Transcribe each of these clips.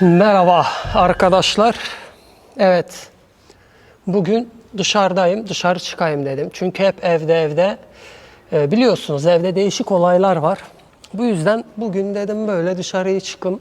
Merhaba arkadaşlar. Evet. Bugün dışarıdayım. Dışarı çıkayım dedim. Çünkü hep evde evde. Ee, biliyorsunuz evde değişik olaylar var. Bu yüzden bugün dedim böyle dışarıya çıkım.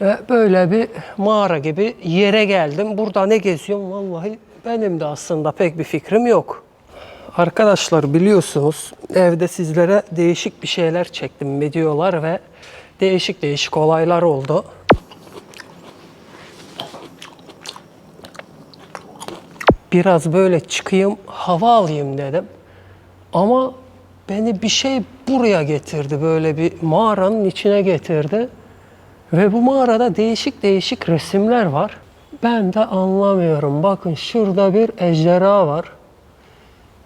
Ve böyle bir mağara gibi yere geldim. Burada ne geziyorum vallahi benim de aslında pek bir fikrim yok. Arkadaşlar biliyorsunuz evde sizlere değişik bir şeyler çektim videolar ve değişik değişik olaylar oldu. Biraz böyle çıkayım hava alayım dedim. Ama beni bir şey buraya getirdi böyle bir mağaranın içine getirdi. Ve bu mağarada değişik değişik resimler var. Ben de anlamıyorum. Bakın şurada bir ejderha var.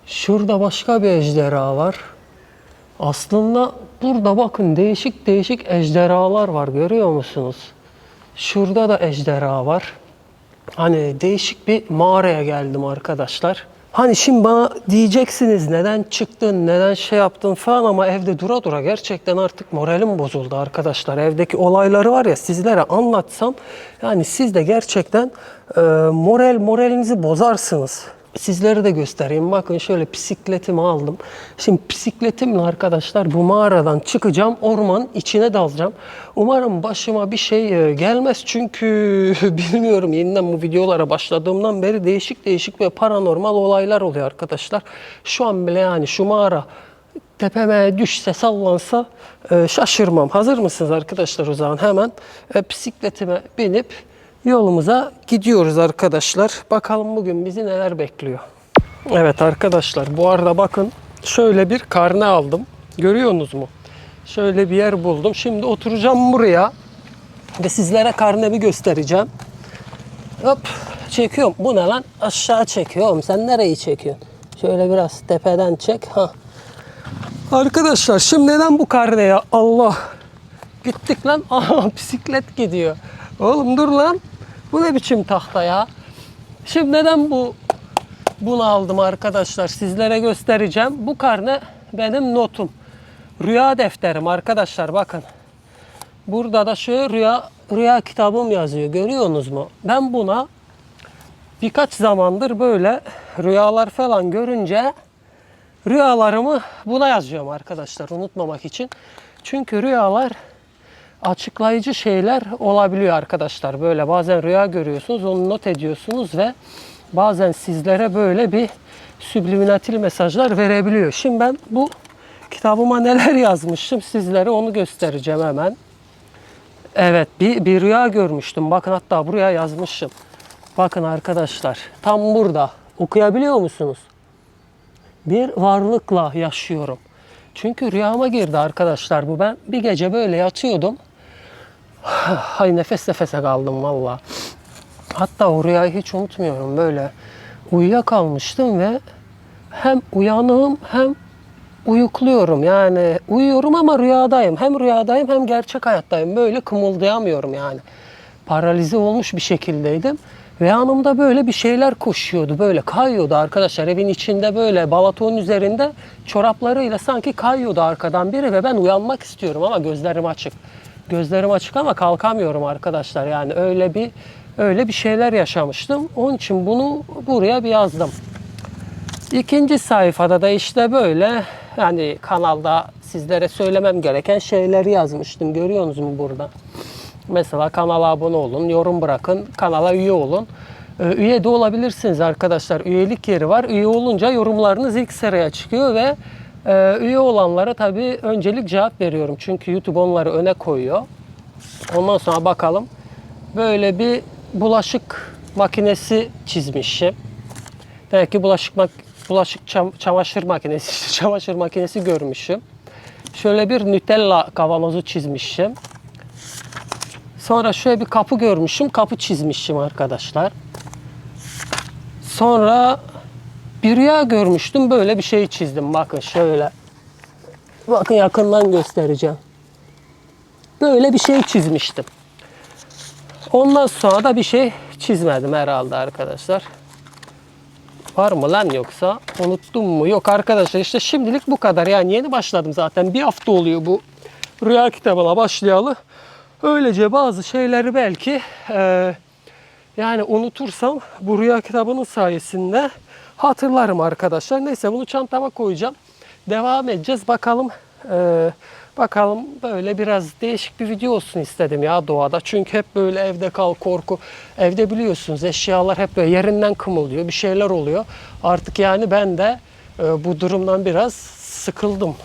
Şurada başka bir ejderha var. Aslında burada bakın değişik değişik ejderhalar var görüyor musunuz? Şurada da ejderha var. Hani değişik bir mağaraya geldim arkadaşlar. Hani şimdi bana diyeceksiniz neden çıktın, neden şey yaptın falan ama evde dura dura gerçekten artık moralim bozuldu arkadaşlar. Evdeki olayları var ya sizlere anlatsam yani siz de gerçekten e, moral moralinizi bozarsınız. Sizlere de göstereyim. Bakın şöyle bisikletimi aldım. Şimdi bisikletimle arkadaşlar bu mağaradan çıkacağım. Ormanın içine dalacağım. Umarım başıma bir şey e, gelmez. Çünkü bilmiyorum yeniden bu videolara başladığımdan beri değişik değişik ve paranormal olaylar oluyor arkadaşlar. Şu an bile yani şu mağara tepeme düşse sallansa e, şaşırmam. Hazır mısınız arkadaşlar o zaman? Hemen e, bisikletime binip yolumuza gidiyoruz arkadaşlar. Bakalım bugün bizi neler bekliyor. Evet arkadaşlar bu arada bakın şöyle bir karne aldım. Görüyorsunuz mu? Şöyle bir yer buldum. Şimdi oturacağım buraya ve sizlere karnemi göstereceğim. Hop çekiyorum. Bu ne lan? Aşağı çekiyorum. Sen nereyi çekiyorsun? Şöyle biraz tepeden çek. Ha. Arkadaşlar şimdi neden bu karneye? Allah. Gittik lan. Aha bisiklet gidiyor. Oğlum dur lan. Bu ne biçim tahta ya? Şimdi neden bu bunu aldım arkadaşlar? Sizlere göstereceğim. Bu karne benim notum. Rüya defterim arkadaşlar bakın. Burada da şöyle rüya rüya kitabım yazıyor. Görüyorsunuz mu? Ben buna birkaç zamandır böyle rüyalar falan görünce rüyalarımı buna yazıyorum arkadaşlar unutmamak için. Çünkü rüyalar açıklayıcı şeyler olabiliyor arkadaşlar. Böyle bazen rüya görüyorsunuz, onu not ediyorsunuz ve bazen sizlere böyle bir subliminatil mesajlar verebiliyor. Şimdi ben bu kitabıma neler yazmıştım sizlere onu göstereceğim hemen. Evet bir, bir rüya görmüştüm. Bakın hatta buraya yazmışım. Bakın arkadaşlar tam burada okuyabiliyor musunuz? Bir varlıkla yaşıyorum. Çünkü rüyama girdi arkadaşlar bu. Ben bir gece böyle yatıyordum. Hay nefes nefese kaldım valla. Hatta o rüyayı hiç unutmuyorum. Böyle uyuyakalmıştım ve hem uyanığım hem uyukluyorum. Yani uyuyorum ama rüyadayım. Hem rüyadayım hem gerçek hayattayım. Böyle kımıldayamıyorum yani. Paralize olmuş bir şekildeydim. Ve yanımda böyle bir şeyler koşuyordu. Böyle kayıyordu arkadaşlar. Evin içinde böyle balatonun üzerinde çoraplarıyla sanki kayıyordu arkadan biri ve ben uyanmak istiyorum ama gözlerim açık. Gözlerim açık ama kalkamıyorum arkadaşlar. Yani öyle bir öyle bir şeyler yaşamıştım. Onun için bunu buraya bir yazdım. İkinci sayfada da işte böyle yani kanalda sizlere söylemem gereken şeyleri yazmıştım. Görüyorsunuz mu burada? Mesela kanala abone olun, yorum bırakın, kanala üye olun. Ee, Üye de olabilirsiniz arkadaşlar. Üyelik yeri var. Üye olunca yorumlarınız ilk sıraya çıkıyor ve e, üye olanlara tabii öncelik cevap veriyorum. Çünkü YouTube onları öne koyuyor. Ondan sonra bakalım. Böyle bir bulaşık makinesi çizmişim. Belki bulaşık mak bulaşık çam- çamaşır makinesi, çamaşır makinesi görmüşüm. Şöyle bir Nutella kavanozu çizmişim. Sonra şöyle bir kapı görmüşüm. Kapı çizmişim arkadaşlar. Sonra bir rüya görmüştüm. Böyle bir şey çizdim. Bakın şöyle. Bakın yakından göstereceğim. Böyle bir şey çizmiştim. Ondan sonra da bir şey çizmedim herhalde arkadaşlar. Var mı lan yoksa? Unuttum mu? Yok arkadaşlar işte şimdilik bu kadar. Yani yeni başladım zaten. Bir hafta oluyor bu rüya kitabına başlayalı. Öylece bazı şeyleri belki e, yani unutursam bu rüya kitabının sayesinde hatırlarım arkadaşlar. Neyse bunu çantama koyacağım. Devam edeceğiz. Bakalım e, bakalım böyle biraz değişik bir video olsun istedim ya doğada. Çünkü hep böyle evde kal korku. Evde biliyorsunuz eşyalar hep böyle yerinden kımıldıyor. Bir şeyler oluyor. Artık yani ben de e, bu durumdan biraz sıkıldım.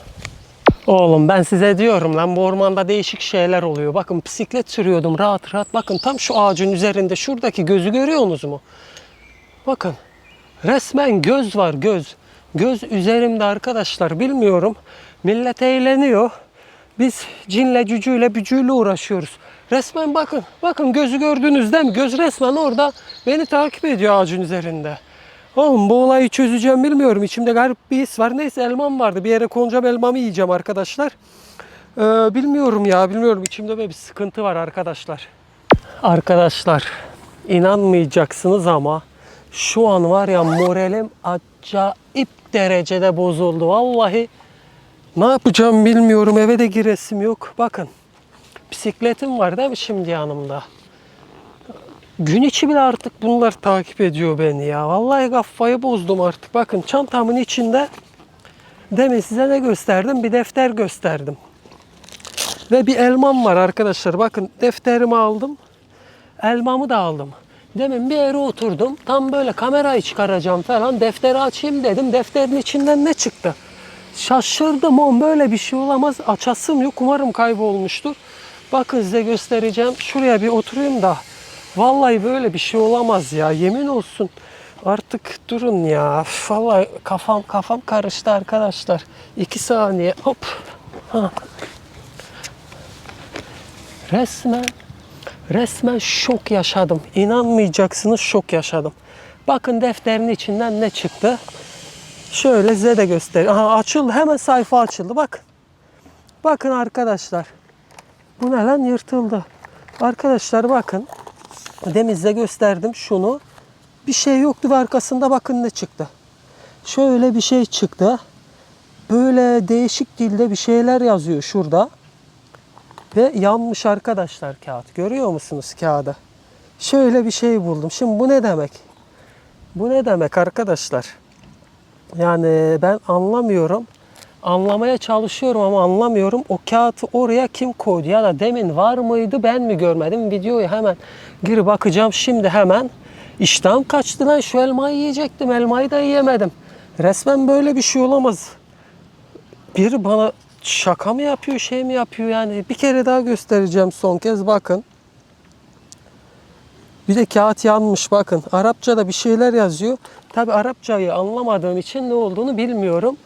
Oğlum ben size diyorum lan bu ormanda değişik şeyler oluyor. Bakın bisiklet sürüyordum rahat rahat. Bakın tam şu ağacın üzerinde şuradaki gözü görüyorsunuz mu? Bakın resmen göz var göz. Göz üzerimde arkadaşlar bilmiyorum. Millet eğleniyor. Biz cinle cücüyle bücüyle uğraşıyoruz. Resmen bakın bakın gözü gördünüz değil mi? Göz resmen orada beni takip ediyor ağacın üzerinde. Oğlum bu olayı çözeceğim bilmiyorum. İçimde garip bir his var. Neyse elmam vardı. Bir yere konacağım elmamı yiyeceğim arkadaşlar. Ee, bilmiyorum ya bilmiyorum. İçimde böyle bir sıkıntı var arkadaşlar. Arkadaşlar inanmayacaksınız ama şu an var ya moralim acayip derecede bozuldu. Vallahi ne yapacağım bilmiyorum. Eve de giresim yok. Bakın bisikletim var değil mi şimdi yanımda? Gün içi bile artık bunlar takip ediyor beni ya. Vallahi kafayı bozdum artık. Bakın çantamın içinde demin size ne gösterdim? Bir defter gösterdim. Ve bir elmam var arkadaşlar. Bakın defterimi aldım. Elmamı da aldım. Demin bir yere oturdum. Tam böyle kamerayı çıkaracağım falan. Defteri açayım dedim. Defterin içinden ne çıktı? Şaşırdım on böyle bir şey olamaz. Açasım yok. Umarım kaybolmuştur. Bakın size göstereceğim. Şuraya bir oturayım da. Vallahi böyle bir şey olamaz ya. Yemin olsun. Artık durun ya. Vallahi kafam kafam karıştı arkadaşlar. İki saniye. Hop. Ha. Resmen resmen şok yaşadım. İnanmayacaksınız şok yaşadım. Bakın defterin içinden ne çıktı. Şöyle size de göstereyim. Aha açıldı. Hemen sayfa açıldı. Bakın. Bakın arkadaşlar. Bu ne lan yırtıldı. Arkadaşlar bakın. Demin gösterdim şunu. Bir şey yoktu ve arkasında bakın ne çıktı. Şöyle bir şey çıktı. Böyle değişik dilde bir şeyler yazıyor şurada. Ve yanmış arkadaşlar kağıt. Görüyor musunuz kağıdı? Şöyle bir şey buldum. Şimdi bu ne demek? Bu ne demek arkadaşlar? Yani ben anlamıyorum. Anlamaya çalışıyorum ama anlamıyorum. O kağıtı oraya kim koydu? Ya da demin var mıydı ben mi görmedim? Videoyu hemen gir bakacağım şimdi hemen. İştahım kaçtı lan şu elmayı yiyecektim. Elmayı da yiyemedim. Resmen böyle bir şey olamaz. Biri bana şaka mı yapıyor, şey mi yapıyor yani? Bir kere daha göstereceğim son kez bakın. Bir de kağıt yanmış bakın. Arapçada bir şeyler yazıyor. Tabi Arapçayı anlamadığım için ne olduğunu bilmiyorum.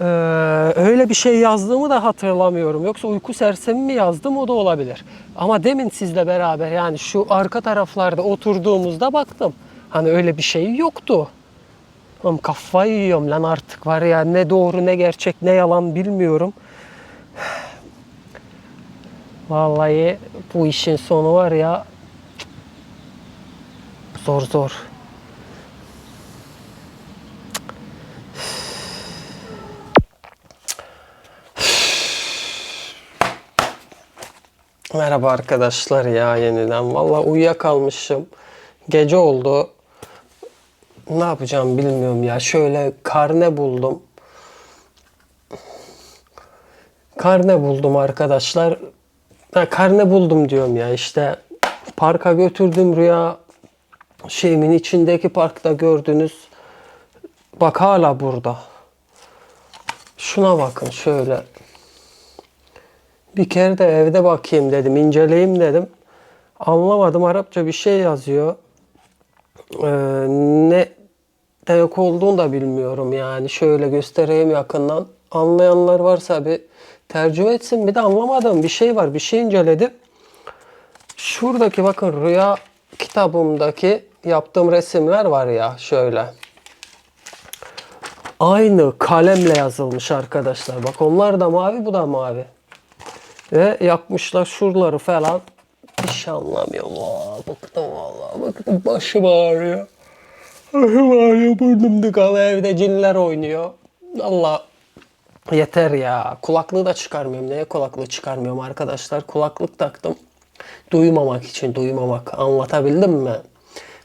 Ee, öyle bir şey yazdığımı da hatırlamıyorum. Yoksa uyku sersemi mi yazdım o da olabilir. Ama demin sizle beraber yani şu arka taraflarda oturduğumuzda baktım. Hani öyle bir şey yoktu. Oğlum kafayı yiyorum lan artık var ya ne doğru ne gerçek ne yalan bilmiyorum. Vallahi bu işin sonu var ya zor zor. Merhaba arkadaşlar ya yeniden. Vallahi uyuyakalmışım. Gece oldu. Ne yapacağım bilmiyorum ya. Şöyle karne buldum. Karne buldum arkadaşlar. Ha, karne buldum diyorum ya işte. Parka götürdüm rüya şeyimin içindeki parkta gördünüz. Bak hala burada. Şuna bakın şöyle. Bir kere de evde bakayım dedim, inceleyeyim dedim. Anlamadım Arapça bir şey yazıyor. Ee, ne demek olduğunu da bilmiyorum yani. Şöyle göstereyim yakından. Anlayanlar varsa bir tercüme etsin. Bir de anlamadığım bir şey var. Bir şey inceledim. Şuradaki bakın rüya kitabımdaki yaptığım resimler var ya şöyle. Aynı kalemle yazılmış arkadaşlar. Bak onlar da mavi bu da mavi. Ve yapmışlar şuraları falan. Hiç anlamıyorum. Aa, bıktım vallahi. Bıktım. Başım ağrıyor. Başım ağrıyor. Burnum tıkalı. Evde cinler oynuyor. Allah yeter ya. Kulaklığı da çıkarmıyorum. Neye kulaklığı çıkarmıyorum arkadaşlar? Kulaklık taktım. Duymamak için duymamak. Anlatabildim mi?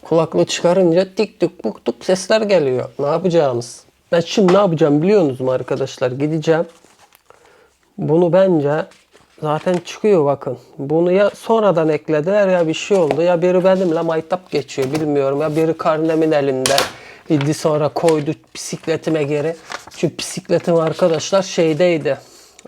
Kulaklığı çıkarınca tik tuk buk tuk sesler geliyor. Ne yapacağımız? Ben şimdi ne yapacağım biliyor musunuz mu arkadaşlar? Gideceğim. Bunu bence zaten çıkıyor bakın. Bunu ya sonradan eklediler ya bir şey oldu. Ya biri benimle maytap geçiyor bilmiyorum. Ya biri karnemin elinde. İdi sonra koydu bisikletime geri. Çünkü bisikletim arkadaşlar şeydeydi.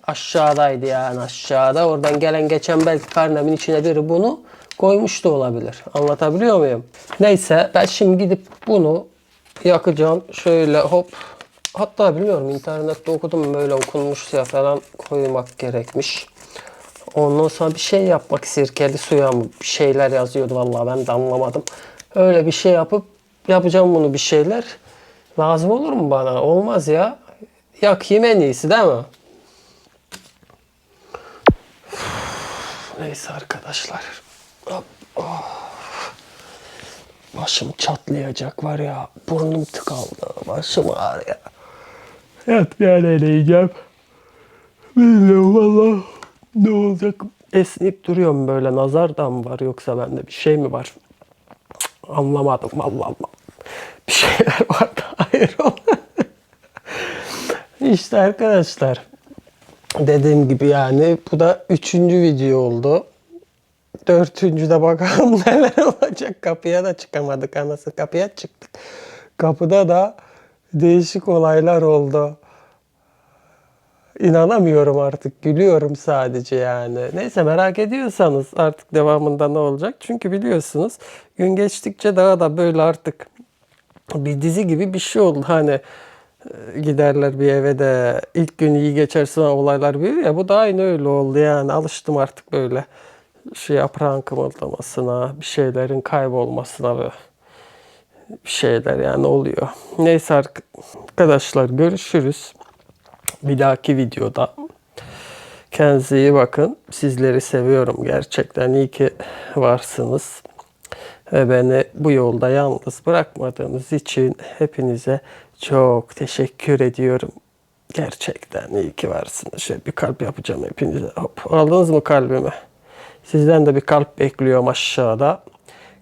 Aşağıdaydı yani aşağıda. Oradan gelen geçen belki karnemin içine biri bunu koymuş da olabilir. Anlatabiliyor muyum? Neyse ben şimdi gidip bunu yakacağım. Şöyle hop Hatta bilmiyorum internette okudum böyle okunmuşsa falan koymak gerekmiş. Ondan sonra bir şey yapmak sirkeli suya mı bir şeyler yazıyordu vallahi ben de anlamadım. Öyle bir şey yapıp yapacağım bunu bir şeyler. Lazım olur mu bana? Olmaz ya. Yakayım en iyisi değil mi? Neyse arkadaşlar. Başım çatlayacak var ya. Burnum tıkaldı. Başım ağrıyor. Evet bir an eleyeceğim. Bilmiyorum valla. Ne olacak? Esneyip duruyorum böyle. Nazardan mı var yoksa bende bir şey mi var? Anlamadım valla Allah. Bir şeyler var da hayır İşte arkadaşlar. Dediğim gibi yani bu da üçüncü video oldu. Dördüncüde bakalım neler olacak. Kapıya da çıkamadık anası. Kapıya çıktık. Kapıda da değişik olaylar oldu. İnanamıyorum artık. Gülüyorum sadece yani. Neyse merak ediyorsanız artık devamında ne olacak? Çünkü biliyorsunuz gün geçtikçe daha da böyle artık bir dizi gibi bir şey oldu. Hani e, giderler bir eve de ilk gün iyi geçer sonra olaylar büyür ya bu da aynı öyle oldu yani alıştım artık böyle şu yaprağın kımıldamasına bir şeylerin kaybolmasına ve bir şeyler yani oluyor. Neyse arkadaşlar görüşürüz. Bir dahaki videoda. Kendinize iyi bakın. Sizleri seviyorum gerçekten. İyi ki varsınız. Ve beni bu yolda yalnız bırakmadığınız için hepinize çok teşekkür ediyorum. Gerçekten iyi ki varsınız. Şöyle bir kalp yapacağım hepinize. Hop, aldınız mı kalbimi? Sizden de bir kalp bekliyorum aşağıda.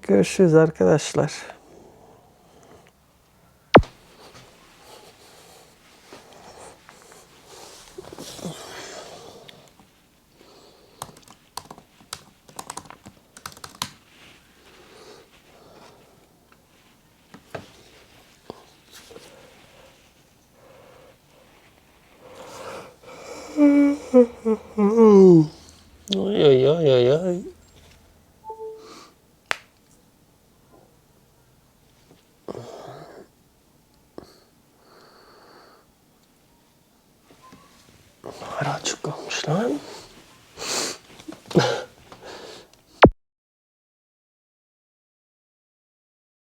Görüşürüz arkadaşlar. ôi ôi ôi ôi